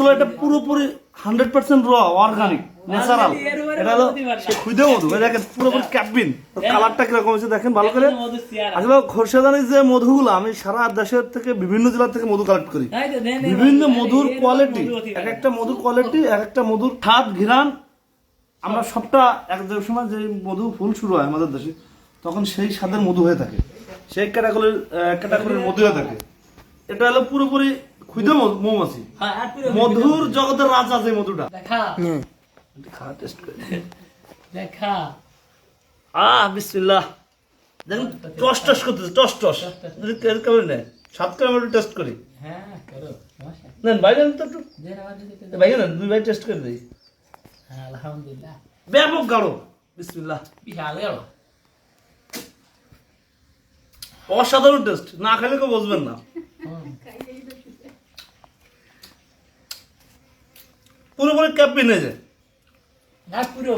আসলে এটা পুরোপুরি হান্ড্রেড পার্সেন্ট র অর্গানিক ন্যাচারাল এটা হলো খুদে মধু। দেখেন পুরোপুরি ক্যাপবিন। কালারটা কীরকম হয়েছে দেখেন ভালো করে। আসলে খোরশেদানির যে মধুগুলো আমি সারা দেশের থেকে বিভিন্ন জেলা থেকে মধু কালেক্ট করি। বিভিন্ন মধুর কোয়ালিটি এক একটা মধুর কোয়ালিটি এক একটা মধুর স্বাদ ঘিরান। আমরা সবটা এক সময় যে মধু ফুল শুরু হয় আমাদের দেশে তখন সেই স্বাদের মধু হয়ে থাকে। সেই ক্যাটাগরির ক্যাটাগরির মধু হয়ে থাকে। এটা হলো পুরোপুরি মৌমাছি। মধুর জগতের রাজা যে মধুটা। দেখা। টেস্ট করে দেখা। আহ বিসমিল্লাহ। দেখুন টস টস করতেছে টস টস। এরকম নেই সাত করে আমরা টেস্ট করি। হ্যাঁ করো ভাই নেন তো একটু। ভাই নেন দুই ভাই টেস্ট করে দিই। হ্যাঁ আলহামদুলিল্লাহ। ব্যাপক গাঢ়। বিসমিল্লাহ। বিশাল গেল অসাধারণ টেস্ট না খেলে কেউ বুঝবেন না। পুরোপুরি ক্যাপ পিনে যায় না পুরো